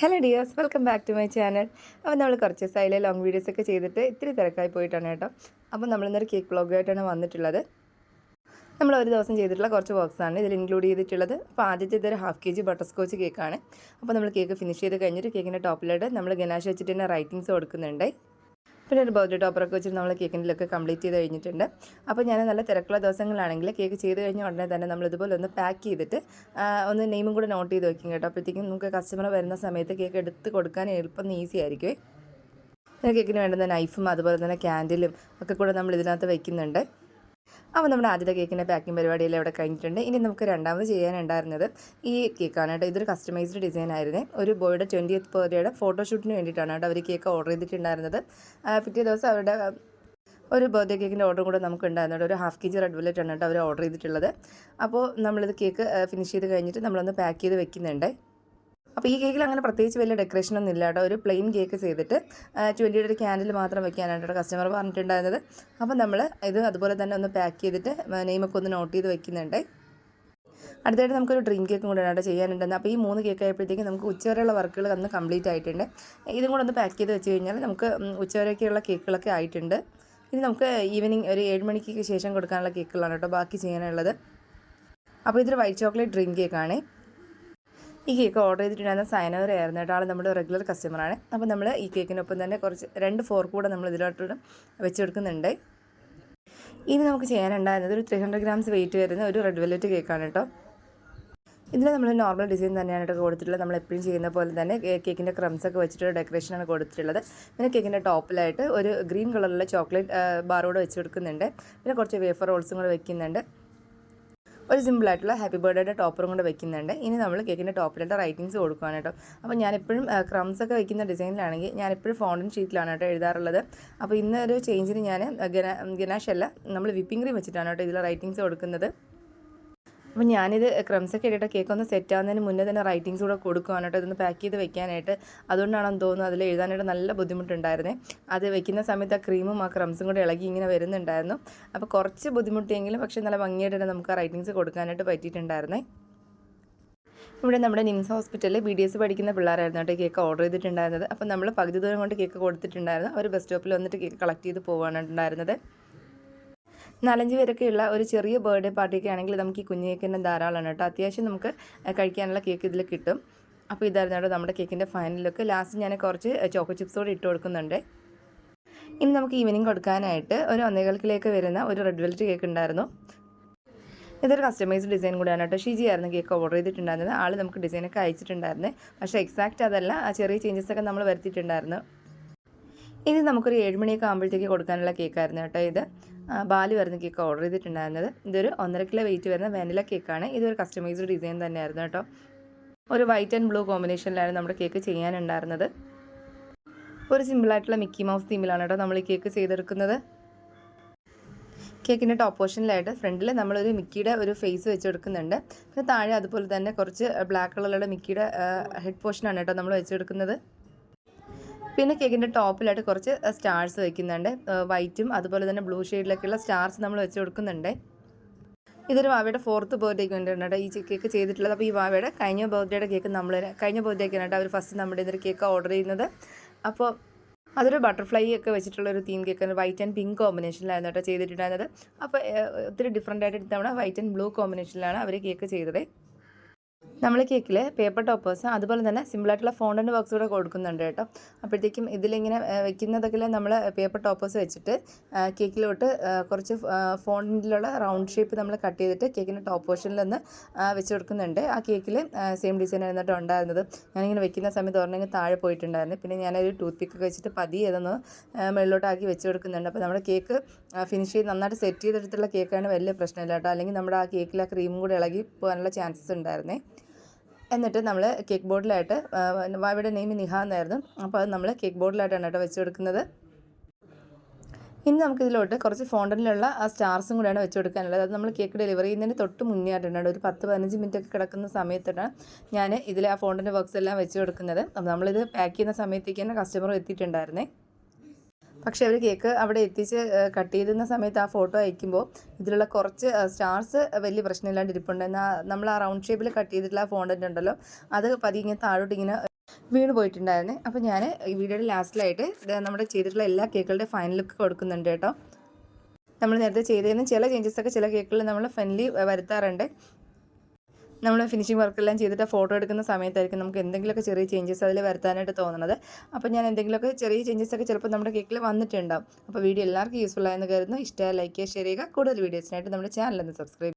Hello dears welcome back to my channel അപ്പോൾ നമ്മൾ കുറച്ച് ദിവസമായില്ലേ ലോങ് വീഡിയോസ് ഒക്കെ ചെയ്തിട്ട് ഇത്തിരി തിരക്കായി പോയിട്ടാണ് കേട്ടോ. അപ്പോൾ നമ്മളിന്നൊരു കേക്ക് ബ്ലോഗായിട്ടാണ് വന്നിട്ടുള്ളത്. നമ്മൾ ഒരു ദിവസം ചെയ്തിട്ടുള്ള കുറച്ച് ബോക്സാണ് ഇതിൽ ഇൻക്ലൂഡ് ചെയ്തിട്ടുള്ളത്. അപ്പോൾ ആദ്യത്തെ ഇതൊരു half K G butterscotch കേക്കാണ് അപ്പോൾ നമ്മൾ കേക്ക് ഫിനിഷ് ചെയ്ത് കഴിഞ്ഞിട്ട് കേക്കിന്റെ ടോപ്പിലായിട്ട് നമ്മൾ ഗനാഷ് വെച്ചിട്ട് തന്നെ റൈറ്റിങ്സ് കൊടുക്കുന്നുണ്ട്. പിന്നെ ഒരു ബർത്ത്ഡേ ടോപ്പറൊക്കെ വെച്ചിട്ട് നമ്മൾ കേക്കിന്റെ കംപ്ലീറ്റ് ചെയ്ത് കഴിഞ്ഞിട്ടുണ്ട്. അപ്പോൾ ഞാൻ നല്ല തിരക്കുള്ള ദിവസങ്ങളാണെങ്കിൽ കേക്ക് ചെയ്ത് കഴിഞ്ഞ ഉടനെ തന്നെ നമ്മൾ ഇതുപോലെ ഒന്ന് പാക്ക് ചെയ്തിട്ട് ഒന്ന് നെയിമും കൂടെ നോട്ട് ചെയ്ത് വെക്കും കേട്ടോ. അപ്പോഴത്തേക്കും നമുക്ക് കസ്റ്റമർ വരുന്ന സമയത്ത് കേക്ക് എടുത്ത് കൊടുക്കാൻ എളുപ്പം ഈസി ആയിരിക്കും. കേക്കിന് വേണ്ടുന്ന നൈഫും അതുപോലെ തന്നെ ക്യാൻഡിലും ഒക്കെ കൂടെ നമ്മൾ ഇതിനകത്ത് വെക്കുന്നുണ്ട്. അപ്പോൾ നമ്മുടെ ആദ്യത്തെ കേക്കിന്റെ പാക്കിംഗ് പരിപാടിയെല്ലാം ഇവിടെ കഴിഞ്ഞിട്ടുണ്ട്. ഇനി നമുക്ക് രണ്ടാമത് ചെയ്യാനുണ്ടായിരുന്നത് ഈ കേക്കാണ് കേട്ടോ. ഇതൊരു കസ്റ്റമൈസ്ഡ് ഡിസൈൻ ആയിരുന്നു. ഒരു ബോയുടെ ട്വന്റിയത്ത് ബർത്ത്ഡേയുടെ ഫോട്ടോഷൂട്ടിന് വേണ്ടിയിട്ടാണ് കേട്ടോ അവർ കേക്ക് ഓർഡർ ചെയ്തിട്ടുണ്ടായിരുന്നത്. പിറ്റേ ദിവസം അവരുടെ ഒരു ബർത്ത്ഡേ കേക്കിന്റെ ഓർഡർ കൂടെ നമുക്ക് ഉണ്ടായിരുന്നുണ്ട് ഒരു half K G red velvet ആണ് കേട്ടോ അവർ ഓർഡർ ചെയ്തിട്ടുള്ളത്. അപ്പോൾ നമ്മളിത് കേക്ക് ഫിനിഷ് ചെയ്ത് കഴിഞ്ഞിട്ട് നമ്മളൊന്ന് പാക്ക് ചെയ്ത് വെക്കുന്നുണ്ട്. അപ്പോൾ ഈ കേക്കിൽ അങ്ങനെ പ്രത്യേകിച്ച് വലിയ ഡെക്കറേഷൻ ഒന്നും ഇല്ല കേട്ടോ ഒരു പ്ലെയിൻ കേക്ക് ചെയ്തിട്ട് ട്വന്റിയുടെ ഒരു ക്യാൻഡിൽ മാത്രം വെക്കാനാണ് കസ്റ്റമർ പറഞ്ഞിട്ടുണ്ടായിരുന്നത്. അപ്പോൾ നമ്മൾ ഇത് അതുപോലെ തന്നെ ഒന്ന് പാക്ക് ചെയ്തിട്ട് നെയ്മൊക്കെ ഒന്ന് നോട്ട് ചെയ്ത് വെക്കുന്നുണ്ട്. അടുത്തായിട്ട് നമുക്കൊരു ഡ്രീം കേക്കും കൂടെ ആയിട്ട് ചെയ്യാനുണ്ടെന്ന്. അപ്പോൾ ഈ മൂന്ന് കേക്ക് ആയപ്പോഴത്തേക്കും നമുക്ക് ഉച്ചവരെയുള്ള വർക്കുകൾ അന്ന് കംപ്ലീറ്റ് ആയിട്ടുണ്ട്. ഇതും കൂടെ ഒന്ന് പാക്ക് ചെയ്ത് വെച്ച് കഴിഞ്ഞാൽ നമുക്ക് ഉച്ചവരെയൊക്കെയുള്ള കേക്കുകളൊക്കെ ആയിട്ടുണ്ട്. ഇനി നമുക്ക് ഈവനിങ് ഒരു ഏഴ് മണിക്ക് ശേഷം കൊടുക്കാനുള്ള കേക്കുകളാണ് കേട്ടോ ബാക്കി ചെയ്യാനുള്ളത്. അപ്പോൾ ഇതൊരു വൈറ്റ് ചോക്ലേറ്റ് ഡ്രീം കേക്കാണ് ഈ കേക്ക് ഓർഡർ ചെയ്തിട്ടുണ്ടായിരുന്ന സൈനവർ ആയിരുന്നു കേട്ടോ. ആൾ നമ്മുടെ റെഗുലർ കസ്റ്റമറാണ് അപ്പോൾ നമ്മൾ ഈ കേക്കിനൊപ്പം തന്നെ കുറച്ച് രണ്ട് ഫോർക്ക് കൂടെ നമ്മൾ ഇതിലോട്ട് വെച്ചെടുക്കുന്നുണ്ട്. ഇനി നമുക്ക് ചെയ്യാനുണ്ടായിരുന്നത് ഒരു ത്രീ ഹൺഡ്രഡ് ഗ്രാംസ് വെയിറ്റ് വരുന്ന ഒരു റെഡ് വെല്ലറ്റ് കേക്കാണ് കേട്ടോ. ഇതിൽ നമ്മൾ നോർമൽ ഡിസൈൻ തന്നെയാണ് കേട്ടോ കൊടുത്തിട്ടുള്ളത്. നമ്മൾ എപ്പോഴും ചെയ്യുന്ന പോലെ തന്നെ കേക്കിന്റെ ക്രംസ് ഒക്കെ വെച്ചിട്ട് ഡെക്കറേഷനാണ് കൊടുത്തിട്ടുള്ളത്. പിന്നെ കേക്കിന്റെ ടോപ്പിലായിട്ട് ഒരു ഗ്രീൻ കളറിലുള്ള ചോക്ലേറ്റ് ബാറോട് വെച്ച് കൊടുക്കുന്നുണ്ട് പിന്നെ കുറച്ച് വേഫർ റോൾസും കൂടെ വെക്കുന്നുണ്ട്. ഒരു സിമ്പിളായിട്ടുള്ള ഹാപ്പി ബർത്ത്ഡേയുടെ ടോപ്പറും കൂടെ വെക്കുന്നുണ്ട്. ഇനി നമ്മൾ കേക്കിന്റെ ടോപ്പിലായിട്ട് റൈറ്റിങ്സ് കൊടുക്കുകയാണ് കേട്ടോ. അപ്പോൾ ഞാനെപ്പോഴും ക്രംസ് ഒക്കെ വെക്കുന്ന ഡിസൈനിലാണെങ്കിൽ ഞാനെപ്പോഴും ഫോണ്ടൻ ഷീറ്റിലാണ് കേട്ടോ എഴുതാറുള്ളത്. അപ്പോൾ ഇന്നൊരു ചേഞ്ചിന് ഞാൻ ഗന ഗനാഷ് അല്ല നമ്മൾ വിപ്പിംഗ് ക്രീം വെച്ചിട്ടാണ് കേട്ടോ ഇതിൽ റൈറ്റിങ്സ് കൊടുക്കുന്നത്. അപ്പോൾ ഞാനിത് ക്രംസ് ഒക്കെ ഇട്ടിട്ട് കേക്ക് ഒന്ന് സെറ്റ് ആവുന്നതിന് മുന്നേ തന്നെ റൈറ്റിങ്സ് കൂടെ കൊടുക്കുകയാണ് കേട്ടോ. ഇതൊന്ന് പാക്ക് ചെയ്ത് വെക്കാനായിട്ട്. അതുകൊണ്ടാണെന്ന് തോന്നുന്നു അതിൽ എഴുതാനായിട്ട് നല്ല ബുദ്ധിമുട്ടുണ്ടായിരുന്നേ. അത് വെക്കുന്ന സമയത്ത് ആ ക്രീമും ആ ക്രംസും കൂടെ ഇളകി ഇങ്ങനെ വരുന്നുണ്ടായിരുന്നു. അപ്പോൾ കുറച്ച് ബുദ്ധിമുട്ടിയെങ്കിലും പക്ഷേ നല്ല ഭംഗിയായിട്ട് തന്നെ നമുക്ക് ആ റൈറ്റിങ്സ് കൊടുക്കാനായിട്ട് പറ്റിയിട്ടുണ്ടായിരുന്നേ. ഇവിടെ നമ്മുടെ നിംസ് ഹോസ്പിറ്റലിൽ ബി ഡി എസ് പഠിക്കുന്ന പിള്ളേരായിരുന്നു കേട്ടോ കേക്ക് ഓർഡർ ചെയ്തിട്ടുണ്ടായിരുന്നത്. അപ്പോൾ നമ്മൾ പകുതി ദൂരം കൊണ്ട് കേക്ക് കൊടുത്തിട്ടുണ്ടായിരുന്നു. അവർ ബസ് സ്റ്റോപ്പിൽ വന്നിട്ട് കേക്ക് കളക്ട് ചെയ്ത് പോവാണ് ഉണ്ടായിരുന്നത്. നാലഞ്ച് പേരൊക്കെയുള്ള ഒരു ചെറിയ ബർത്ത്ഡേ പാർട്ടിയൊക്കെ ആണെങ്കിൽ നമുക്ക് ഈ കുഞ്ഞു കേക്കിന്റെ ധാരാളമാണ് കേട്ടോ. അത്യാവശ്യം നമുക്ക് കഴിക്കാനുള്ള കേക്ക് ഇതിൽ കിട്ടും. അപ്പോൾ ഇതായിരുന്നു കേട്ടോ നമ്മുടെ കേക്കിന്റെ ഫൈനൽ ലുക്ക് ലാസ്റ്റ് ഞാൻ കുറച്ച് ചോക്കോ ചിപ്സ് കൂടെ ഇട്ട് കൊടുക്കുന്നുണ്ട്. ഇനി നമുക്ക് ഈവനിങ് കൊടുക്കാനായിട്ട് ഒരു ഒന്നേകാൽ കിലേക്ക് വരുന്ന ഒരു റെഡ് വെൽറ്റ് കേക്ക് ഉണ്ടായിരുന്നു. ഇതൊരു കസ്റ്റമൈസ്ഡ് ഡിസൈൻ കൂടിയാണ് കേട്ടോ. ഷിജി ആയിരുന്നു കേക്ക് ഓർഡർ ചെയ്തിട്ടുണ്ടായിരുന്നത്. ആൾ നമുക്ക് ഡിസൈനൊക്കെ അയച്ചിട്ടുണ്ടായിരുന്നു. പക്ഷേ എക്സാക്റ്റ് അതല്ല ആ ചെറിയ ചേഞ്ചസ് ഒക്കെ നമ്മൾ വരുത്തിയിട്ടുണ്ടായിരുന്നു. ഇത് നമുക്കൊരു ഏഴ് മണിയൊക്കെ ആകുമ്പോഴത്തേക്ക് കൊടുക്കാനുള്ള കേക്കായിരുന്നു കേട്ടോ ഇത്. ആ, ബാലു വരുന്ന കേക്ക് ഓർഡർ ചെയ്തിട്ടുണ്ടായിരുന്നത്. ഇതൊരു ഒന്നര കിലോ വെയിറ്റ് വരുന്ന വെനില കേക്കാണ് ഇതൊരു കസ്റ്റമൈസ്ഡ് ഡിസൈൻ തന്നെയായിരുന്നു കേട്ടോ. ഒരു വൈറ്റ് ആൻഡ് ബ്ലൂ കോമ്പിനേഷനിലായിരുന്നു നമ്മുടെ കേക്ക് ചെയ്യാനുണ്ടായിരുന്നത്. ഒരു സിമ്പിളായിട്ടുള്ള മിക്കി മൗസ് തീമിലാണ് കേട്ടോ നമ്മൾ ഈ കേക്ക് ചെയ്തെടുക്കുന്നത്. കേക്കിന്റെ ടോപ്പ് പോർഷനിലായിട്ട് ഫ്രണ്ടിൽ നമ്മളൊരു മിക്കിയുടെ ഒരു ഫേസ് വെച്ച് കൊടുക്കുന്നുണ്ട് പിന്നെ താഴെ അതുപോലെ തന്നെ കുറച്ച് ബ്ലാക്ക് കളറുള്ള മിക്കിയുടെ ഹെഡ് പോർഷനാണ് കേട്ടോ നമ്മൾ വെച്ചെടുക്കുന്നത്. പിന്നെ കേക്കിന്റെ ടോപ്പിലായിട്ട് കുറച്ച് സ്റ്റാർസ് വെക്കുന്നുണ്ട്. വൈറ്റും അതുപോലെ തന്നെ ബ്ലൂ ഷെയ്ഡിലൊക്കെയുള്ള സ്റ്റാർസ് നമ്മൾ വെച്ച് കൊടുക്കുന്നുണ്ട്. ഇതൊരു വാവയുടെ ഫോർത്ത് ബർത്ത്ഡേക്ക് വേണ്ടിയിട്ടാണ് ഈ കേക്ക് ചെയ്തിട്ടുള്ളത്. അപ്പോൾ ഈ വാവയുടെ കഴിഞ്ഞ ബർത്ത്ഡേയുടെ കേക്ക് നമ്മൾ കഴിഞ്ഞ ബർത്ത്ഡേക്കാണ് അവർ ഫസ്റ്റ് നമ്മുടെ ഇതൊരു കേക്ക് ഓർഡർ ചെയ്യുന്നത്. അപ്പോൾ അതൊരു ബട്ടർഫ്ലൈ ഒക്കെ വെച്ചിട്ടുള്ള ഒരു theme cake white and pink കോമ്പിനേഷനിലായിരുന്നു കേട്ടോ ചെയ്തിട്ടുണ്ടായിരുന്നത്. അപ്പോൾ ഒത്തിരി ഡിഫറെന്റ് ആയിട്ട് ഇത്തവണ വൈറ്റ് ആൻഡ് ബ്ലൂ കോമ്പിനേഷനിലാണ് അവർ കേക്ക് ചെയ്തത്. നമ്മൾ കേക്കിൽ പേപ്പർ ടോപ്പേഴ്സ് അതുപോലെ തന്നെ സിമ്പിളായിട്ടുള്ള ഫോണ്ടന്റ് ബോക്സ് കൂടെ കൊടുക്കുന്നുണ്ട് കേട്ടോ. അപ്പോഴത്തേക്കും ഇതിലിങ്ങനെ വെക്കുന്നതൊക്കെ നമ്മൾ പേപ്പർ ടോപ്പേഴ്സ് വെച്ചിട്ട് കേക്കിലോട്ട് കുറച്ച് ഫോണ്ടിലുള്ള റൗണ്ട് ഷേപ്പ് നമ്മൾ കട്ട് ചെയ്തിട്ട് കേക്കിന്റെ ടോപ്പ് പോർഷനിൽ നിന്ന് വെച്ച് കൊടുക്കുന്നുണ്ട്. ആ കേക്കിൽ സെയിം ഡിസൈൻ ആയിരുന്നിട്ട് ഉണ്ടായിരുന്നത്. ഞാനിങ്ങനെ വെക്കുന്ന സമയത്ത് ഒരെണ്ണം താഴെ പോയിട്ടുണ്ടായിരുന്നു. പിന്നെ ഞാനൊരു ടൂത്ത് പിക്ക് വെച്ചിട്ട് പതിയെ അതൊന്ന് ആ, മുകളിലോട്ടാക്കി വെച്ച് കൊടുക്കുന്നുണ്ട്. അപ്പോൾ നമ്മുടെ കേക്ക് ഫിനിഷ് ചെയ്ത് നന്നായിട്ട് സെറ്റ് ചെയ്തെടുത്തുള്ള കേക്കാണ് വലിയ പ്രശ്നമില്ല കേട്ടോ. അല്ലെങ്കിൽ നമ്മുടെ ആ കേക്കിൽ ആ ക്രീമും കൂടെ ഇളകി പോകാനുള്ള ചാൻസസ് ഉണ്ടായിരുന്നേ. എന്നിട്ട് നമ്മൾ കേക്ക് ബോർഡിലായിട്ട് വാവയുടെ നെയിം നിഹ എന്നായിരുന്നു. അപ്പോൾ അത് നമ്മൾ കേക്ക് ബോർഡിലായിട്ടാണ് കേട്ടോ വെച്ച് കൊടുക്കുന്നത് ഇനി നമുക്കിതിലോട്ട് കുറച്ച് ഫോണ്ടനിലുള്ള ആ സ്റ്റാർസും കൂടെയാണ് വെച്ച് കൊടുക്കാനുള്ളത് അത് നമ്മൾ കേക്ക് ഡെലിവറി ചെയ്യുന്നതിന് തൊട്ട് മുന്നേ ആയിട്ടുണ്ട് ഒരു പത്ത് പതിനഞ്ച് മിനിറ്റ് ഒക്കെ കിടക്കുന്ന സമയത്താണ് ഞാൻ ഇതിൽ ആ ഫോണ്ടന്റെ ബോക്സ് എല്ലാം വെച്ച് കൊടുക്കുന്നത് അപ്പോൾ നമ്മളിത് പാക്ക് ചെയ്യുന്ന സമയത്തേക്ക് തന്നെ കസ്റ്റമർ എത്തിയിട്ടുണ്ടായിരുന്നേ. പക്ഷേ അവർ കേക്ക് അവിടെ എത്തിച്ച് കട്ട് ചെയ്തിരുന്ന സമയത്ത് ആ ഫോട്ടോ അയക്കുമ്പോൾ ഇതിലുള്ള കുറച്ച് സ്റ്റാർസ് വലിയ പ്രശ്നമില്ലാണ്ട് ഇരിപ്പുണ്ട്. എന്നാൽ നമ്മൾ ആ റൗണ്ട് ഷേപ്പിൽ കട്ട് ചെയ്തിട്ടുള്ള ആ ഫോണ്ടന്റ് ഉണ്ടല്ലോ അത് പതിയെ താഴോട്ട് ഇങ്ങനെ വീണ് പോയിട്ടുണ്ടായിരുന്നു. അപ്പോൾ ഞാൻ ഈ വീഡിയോയുടെ ലാസ്റ്റിലായിട്ട് നമ്മുടെ ചെയ്തിട്ടുള്ള എല്ലാ കേക്കുകളുടെ ഫൈനൽ ലുക്ക് കൊടുക്കുന്നുണ്ട് കേട്ടോ. നമ്മൾ നേരത്തെ ചെയ്തിരുന്ന ചില ചേഞ്ചസ് ഒക്കെ ചില കേക്കുകളിൽ നമ്മൾ ഫൈനലി വരുത്താറുണ്ട്. നമ്മൾ ഫിനിഷിംഗ് വർക്കെല്ലാം ചെയ്തിട്ട് ഫോട്ടോ എടുക്കുന്ന സമയത്തായിരിക്കും നമുക്ക് എന്തെങ്കിലുമൊക്കെ ചെറിയ ചേഞ്ചസ് അതിൽ വരുത്താനായിട്ട് തോന്നുന്നത് അപ്പോൾ ഞാൻ എന്തെങ്കിലുമൊക്കെ ചെറിയ ചേഞ്ചസ് ഒക്കെ ചിലപ്പോൾ നമ്മുടെ കേക്കിൽ വന്നിട്ടുണ്ടാവും. അപ്പോൾ വീഡിയോ എല്ലാവർക്കും യൂസ്ഫുൾ ആയെന്ന് കരുതുന്നു. ഇഷ്ടമായ ലൈക്ക് ചെയ്യുക ഷെയർ ചെയ്യുക. കൂടുതൽ വീഡിയോസിനായിട്ട് നമ്മുടെ ചാനൽ ഒന്ന് സബ്സ്ക്രൈബ്